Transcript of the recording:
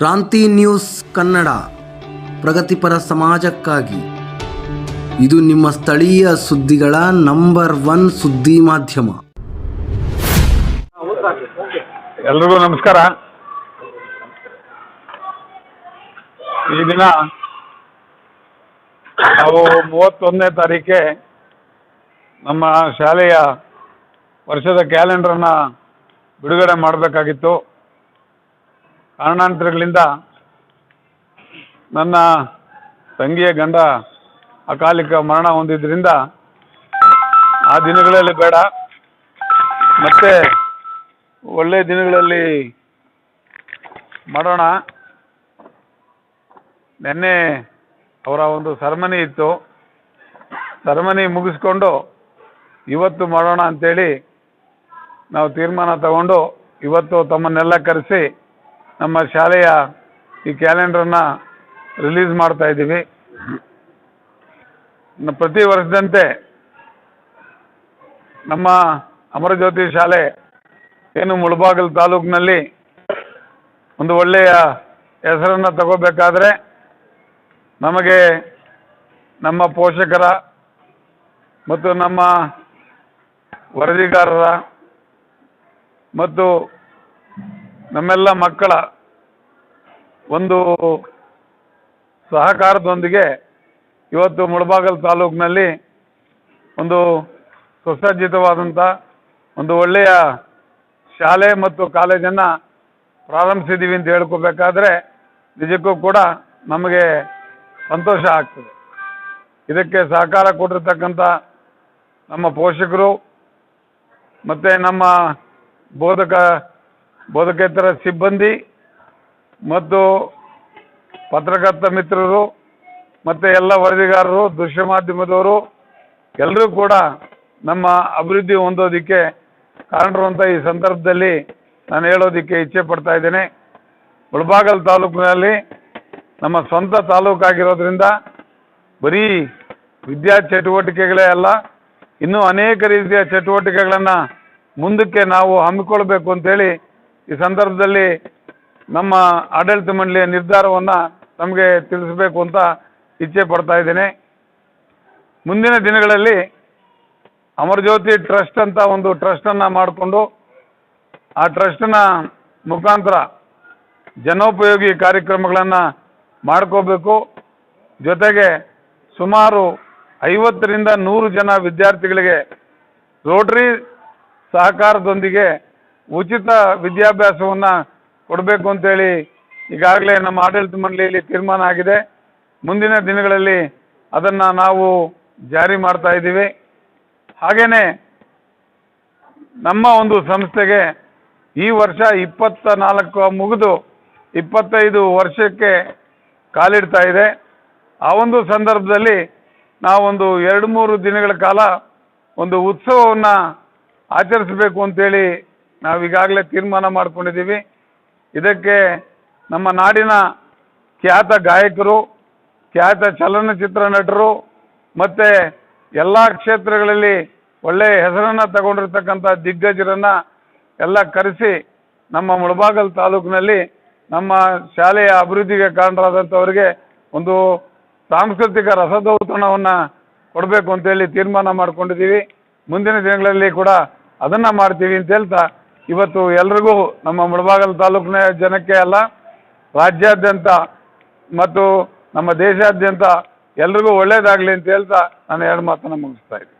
ಕ್ರಾಂತಿ ನ್ಯೂಸ್ ಕನ್ನಡ, ಪ್ರಗತಿಪರ ಸಮಾಜಕ್ಕಾಗಿ. ಇದು ನಿಮ್ಮ ಸ್ಥಳೀಯ ಸುದ್ದಿಗಳ ನಂಬರ್ ಒನ್ ಸುದ್ದಿ ಮಾಧ್ಯಮ. ಎಲ್ರಿಗೂ ನಮಸ್ಕಾರ. ಈ ದಿನ ನಾವು ಮೂವತ್ತೊಂದನೇ ತಾರೀಕೆ ನಮ್ಮ ಶಾಲೆಯ ವರ್ಷದ ಕ್ಯಾಲೆಂಡರ್ನ ಬಿಡುಗಡೆ ಮಾಡಬೇಕಾಗಿತ್ತು. ಕಾರಣಾಂತರಗಳಿಂದ ನನ್ನ ತಂಗಿಯ ಗಂಡ ಅಕಾಲಿಕ ಮರಣ ಹೊಂದಿದ್ದರಿಂದ ಆ ದಿನಗಳಲ್ಲಿ ಬೇಡ. ಮತ್ತೆ ಒಳ್ಳೆ ದಿನಗಳಲ್ಲಿ ಮಾಡೋಣ ನಿನ್ನೆ ಅವರ ಒಂದು ಸರಮನಿ ಇತ್ತು. ಸರಮನಿ ಮುಗಿಸ್ಕೊಂಡು ಇವತ್ತು ಮಾಡೋಣ ಅಂತೇಳಿ ನಾವು ತೀರ್ಮಾನ ತಗೊಂಡು ಇವತ್ತು ತಮ್ಮನ್ನೆಲ್ಲ ಕರೆಸಿ ನಮ್ಮ ಶಾಲೆಯ ಈ ಕ್ಯಾಲೆಂಡರ್ನ ರಿಲೀಸ್ ಮಾಡ್ತಾ ಇದ್ದೀವಿ. ಪ್ರತಿ ವರ್ಷದಂತೆ ನಮ್ಮ ಅಮರಜ್ಯೋತಿ ಶಾಲೆ ಏನು ಮುಳಬಾಗಿಲು ತಾಲೂಕಿನಲ್ಲಿ ಒಂದು ಒಳ್ಳೆಯ ಹೆಸರನ್ನು ತಗೋಬೇಕಾದ್ರೆ ನಮಗೆ ನಮ್ಮ ಪೋಷಕರ ಮತ್ತು ನಮ್ಮ ವರದಿಗಾರರ ಮತ್ತು ನಮ್ಮೆಲ್ಲ ಮಕ್ಕಳ ಒಂದು ಸಹಕಾರದೊಂದಿಗೆ ಇವತ್ತು ಮುಳಬಾಗಲ್ ತಾಲೂಕಿನಲ್ಲಿ ಒಂದು ಸುಸಜ್ಜಿತವಾದಂಥ ಒಂದು ಒಳ್ಳೆಯ ಶಾಲೆ ಮತ್ತು ಕಾಲೇಜನ್ನು ಪ್ರಾರಂಭಿಸಿದ್ದೀವಿ ಅಂತ ಹೇಳ್ಕೋಬೇಕಾದ್ರೆ ನಿಜಕ್ಕೂ ಕೂಡ ನಮಗೆ ಸಂತೋಷ ಆಗ್ತದೆ. ಇದಕ್ಕೆ ಸಹಕಾರ ಕೊಟ್ಟಿರ್ತಕ್ಕಂಥ ನಮ್ಮ ಪೋಷಕರು ಮತ್ತು ನಮ್ಮ ಬೋಧಕ ಬೋಧಕೇತರ ಸಿಬ್ಬಂದಿ ಮತ್ತು ಪತ್ರಕರ್ತ ಮಿತ್ರರು ಮತ್ತು ಎಲ್ಲ ವರದಿಗಾರರು, ದೃಶ್ಯ ಮಾಧ್ಯಮದವರು ಎಲ್ಲರೂ ಕೂಡ ನಮ್ಮ ಅಭಿವೃದ್ಧಿ ಹೊಂದೋದಕ್ಕೆ ಕಾರಣರು ಅಂತ ಈ ಸಂದರ್ಭದಲ್ಲಿ ನಾನು ಹೇಳೋದಕ್ಕೆ ಇಚ್ಛೆ ಪಡ್ತಾ ಇದ್ದೇನೆ. ಮುಳಬಾಗಲ್ ತಾಲೂಕಿನಲ್ಲಿ ನಮ್ಮ ಸ್ವಂತ ತಾಲೂಕಾಗಿರೋದ್ರಿಂದ ಬರೀ ವಿದ್ಯಾ ಚಟುವಟಿಕೆಗಳೇ ಅಲ್ಲ, ಇನ್ನೂ ಅನೇಕ ರೀತಿಯ ಚಟುವಟಿಕೆಗಳನ್ನು ಮುಂದಕ್ಕೆ ನಾವು ಹಮ್ಮಿಕೊಳ್ಬೇಕು ಅಂತೇಳಿ ಈ ಸಂದರ್ಭದಲ್ಲಿ ನಮ್ಮ ಆಡಳಿತ ಮಂಡಳಿಯ ನಿರ್ಧಾರವನ್ನು ನಮಗೆ ತಿಳಿಸಬೇಕು ಅಂತ ಇಚ್ಛೆ ಪಡ್ತಾ ಇದ್ದೇನೆ. ಮುಂದಿನ ದಿನಗಳಲ್ಲಿ ಅಮರಜ್ಯೋತಿ ಟ್ರಸ್ಟ್ ಅಂತ ಒಂದು ಟ್ರಸ್ಟನ್ನು ಮಾಡಿಕೊಂಡು ಆ ಟ್ರಸ್ಟ್ನ ಮುಖಾಂತರ ಜನೋಪಯೋಗಿ ಕಾರ್ಯಕ್ರಮಗಳನ್ನು ಮಾಡ್ಕೋಬೇಕು. ಜೊತೆಗೆ ಸುಮಾರು ಐವತ್ತರಿಂದ ನೂರು ಜನ ವಿದ್ಯಾರ್ಥಿಗಳಿಗೆ ರೋಟ್ರಿ ಸಹಕಾರದೊಂದಿಗೆ ಉಚಿತ ವಿದ್ಯಾಭ್ಯಾಸವನ್ನು ಕೊಡಬೇಕು ಅಂತೇಳಿ ಈಗಾಗಲೇ ನಮ್ಮ ಆಡಳಿತ ಮಂಡಳಿಯಲ್ಲಿ ತೀರ್ಮಾನ ಆಗಿದೆ. ಮುಂದಿನ ದಿನಗಳಲ್ಲಿ ಅದನ್ನು ನಾವು ಜಾರಿ ಮಾಡ್ತಾ ಇದ್ದೀವಿ. ಹಾಗೆಯೇ ನಮ್ಮ ಒಂದು ಸಂಸ್ಥೆಗೆ ಈ ವರ್ಷ ಇಪ್ಪತ್ತ ನಾಲ್ಕು ಮುಗಿದು ಇಪ್ಪತ್ತೈದು ವರ್ಷಕ್ಕೆ ಕಾಲಿಡ್ತಾ ಇದೆ. ಆ ಒಂದು ಸಂದರ್ಭದಲ್ಲಿ ನಾವೊಂದು ಎರಡು ಮೂರು ದಿನಗಳ ಕಾಲ ಒಂದು ಉತ್ಸವವನ್ನು ಆಚರಿಸಬೇಕು ಅಂತೇಳಿ ನಾವು ಈಗಾಗಲೇ ತೀರ್ಮಾನ ಮಾಡ್ಕೊಂಡಿದ್ದೀವಿ. ಇದಕ್ಕೆ ನಮ್ಮ ನಾಡಿನ ಖ್ಯಾತ ಗಾಯಕರು, ಖ್ಯಾತ ಚಲನಚಿತ್ರ ನಟರು ಮತ್ತು ಎಲ್ಲ ಕ್ಷೇತ್ರಗಳಲ್ಲಿ ಒಳ್ಳೆಯ ಹೆಸರನ್ನು ತಗೊಂಡಿರ್ತಕ್ಕಂಥ ದಿಗ್ಗಜರನ್ನು ಎಲ್ಲ ಕರೆಸಿ ನಮ್ಮ ಮುಳಬಾಗಲ್ ತಾಲೂಕಿನಲ್ಲಿ ನಮ್ಮ ಶಾಲೆಯ ಅಭಿವೃದ್ಧಿಗೆ ಕಾರಣರಾದಂಥವರಿಗೆ ಒಂದು ಸಾಂಸ್ಕೃತಿಕ ರಸದೌತಣವನ್ನು ಕೊಡಬೇಕು ಅಂತೇಳಿ ತೀರ್ಮಾನ ಮಾಡ್ಕೊಂಡಿದ್ದೀವಿ. ಮುಂದಿನ ದಿನಗಳಲ್ಲಿ ಕೂಡ ಅದನ್ನು ಮಾಡ್ತೀವಿ ಅಂತ ಹೇಳ್ತಾ ಇವತ್ತು ಎಲ್ರಿಗೂ ನಮ್ಮ ಮುಳಬಾಗಲ ತಾಲೂಕಿನ ಜನಕ್ಕೆ ಅಲ್ಲ, ರಾಜ್ಯಾದ್ಯಂತ ಮತ್ತು ನಮ್ಮ ದೇಶಾದ್ಯಂತ ಎಲ್ರಿಗೂ ಒಳ್ಳೇದಾಗಲಿ ಅಂತ ಹೇಳ್ತಾ ನಾನು ಎರಡು ಮಾತನ್ನು ಮುಗಿಸ್ತಾ ಇದ್ದೀನಿ.